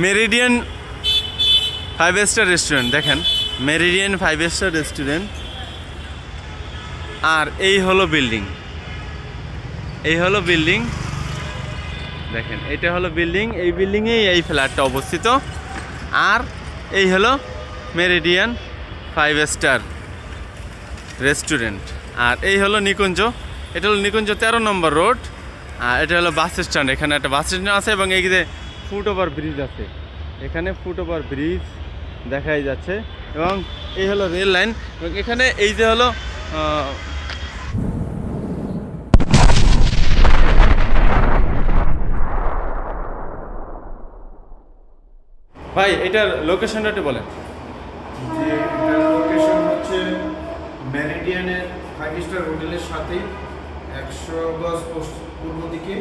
Meridien five star restaurant দেখেন। Meridian five star restaurant আর এই হলো বিল্ডিং এই হলো বিল্ডিং দেখেন, এটা হলো বিল্ডিং এই বিল্ডিংয়েই এই ফ্ল্যাটটা অবস্থিত। আর এই হলো মেরিডিয়ান ফাইভ স্টার রেস্টুরেন্ট আর এই হলো নিকুঞ্জ। এটা হলো নিকুঞ্জ তেরো নম্বর রোড আর এটা হলো বাস স্ট্যান্ড এখানে একটা বাস স্ট্যান্ড আছে এবং এই যে ফুট ওভার ব্রিজ আছে। এখানে ফুট ওভার ব্রিজ দেখাই যাচ্ছে এবং এই হলো রেল লাইন এবং এখানে এই যে হলো ভাই, এটার লোকেশনটা একটু বলেন। যে লোকেশন হচ্ছে হোটেলের সাথেই একশো গজ পূর্ব দিকে।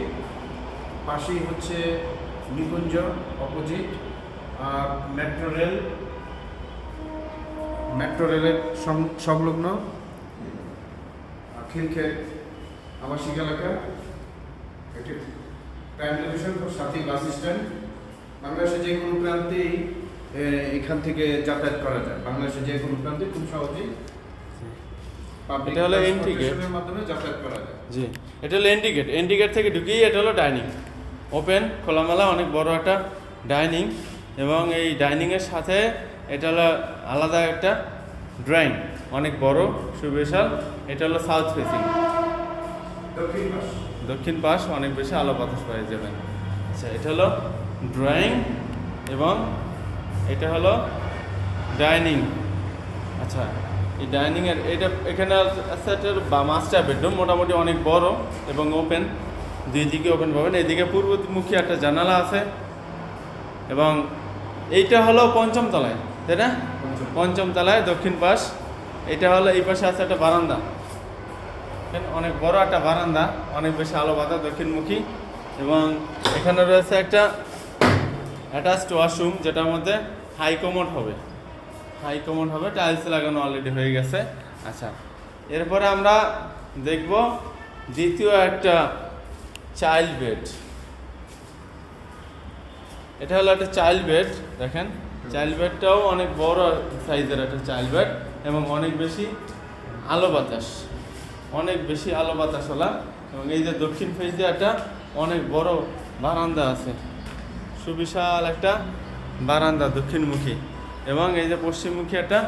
পাশেই হচ্ছে নিকুঞ্জ অপোজিট আর মেট্রো রেল মেট্রো রেলের সংলগ্ন খিলক্ষেত আবাসিক এলাকা। এটি প্রাইম লোকেশন সাথেই বাস স্ট্যান্ড। বাংলাদেশের যে কোনো প্রান্তেই এখান থেকে যাতায়াত করা যায়। বাংলাদেশের যে কোনো প্রান্তে খুব সহজেই এটা হলো entry gate। মাধ্যমে যাতায়াত করা যায়। জি এটা হলো এন্ডিগেট এন্ডিগেট থেকে ঢুকেই এটা হলো ডাইনিং ওপেন খোলামেলা অনেক বড় একটা ডাইনিং এবং এই ডাইনিংয়ের সাথে এটা হলো আলাদা একটা ড্রয়িং অনেক বড় সুবিশাল এটা হলো সাউথ ফেসিং দক্ষিণ পাশ। অনেক বেশি আলো বাতাস পেয়ে যাবেন। আচ্ছা এটা হলো ড্রয়িং এবং এটা হলো ডাইনিং আচ্ছা এই ডাইনিংয়ের এটা এখানে আছে একটা বা মাস্টার বেডরুম মোটামুটি অনেক বড় এবং ওপেন দুই দিকে ওপেন পাবেন এইদিকে পূর্বমুখী একটা জানালা আছে। এবং এইটা হলো পঞ্চম তলায় তাই না? পঞ্চম। তলায় দক্ষিণ পাশ এটা হলো এই পাশে আছে একটা বারান্দা। অনেক বড় একটা বারান্দা অনেক বেশি আলো বাতাস দক্ষিণমুখী। এবং এখানে রয়েছে একটা অ্যাটাচড ওয়াশরুম যেটার মধ্যে হাই কমোড হবে। হাই কমোড হবে টাইলস লাগানো অলরেডি হয়ে গেছে। আচ্ছা এরপরে আমরা দেখব দ্বিতীয় একটা চাইল্ড বেড এটা হলো একটা চাইল্ড বেড দেখেন। চাইল্ড বেডটাও অনেক বড় সাইজের একটা চাইল্ড বেড এবং অনেক বেশি আলো বাতাস। অনেক বেশি আলো বাতাস হলা এবং এই যে দক্ষিণ দিয়ে একটা অনেক বড় বারান্দা আছে। সুবিশাল একটা বারান্দা দক্ষিণমুখী এবং এই যে পশ্চিমমুখী একটা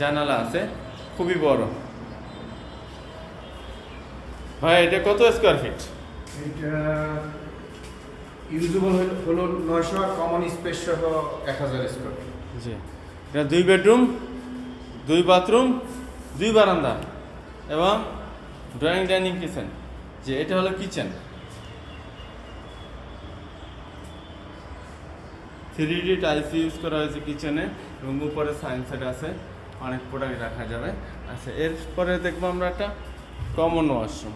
জানালা আছে, খুবই বড়। ভাই, এটা কত স্কোয়ার ফিট এটা ইউজেবল হলো নয়শো কমন স্পেস সহ এক হাজার স্কোয়ার জি। এটা দুই বেডরুম দুই বাথরুম দুই বারান্দা এবং ড্রয়িং ডাইনিং কিচেন যে এটা হলো kitchen three D tiles use করা হয়েছে কিচেনে এবং উপরে সাইন্স সেট আছে। অনেক প্রোডাক্ট রাখা যাবে। আচ্ছা এরপরে দেখব আমরা একটা কমন ওয়াশরুম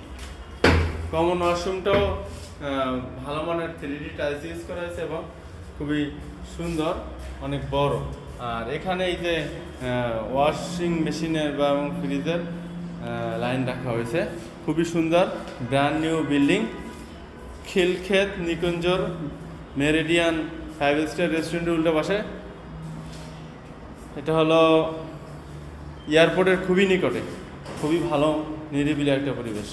কমন ওয়াশরুমটাও ভালো মানের থ্রি ডি টাইলস ইউজ করা হয়েছে এবং খুবই সুন্দর, অনেক বড়। আর এখানে এই যে ওয়াশিং মেশিনের বা এবং ফ্রিজের লাইন রাখা হয়েছে। খুবই সুন্দর ব্র্যান্ড নিউ বিল্ডিং খিলক্ষেত, নিকুঞ্জর, মেরিডিয়ান ফাইভ স্টার রেস্টুরেন্টের উল্টো পাশে। এটা হলো এয়ারপোর্টের খুবই নিকটে। খুবই ভালো, নিরিবিলি একটা পরিবেশ।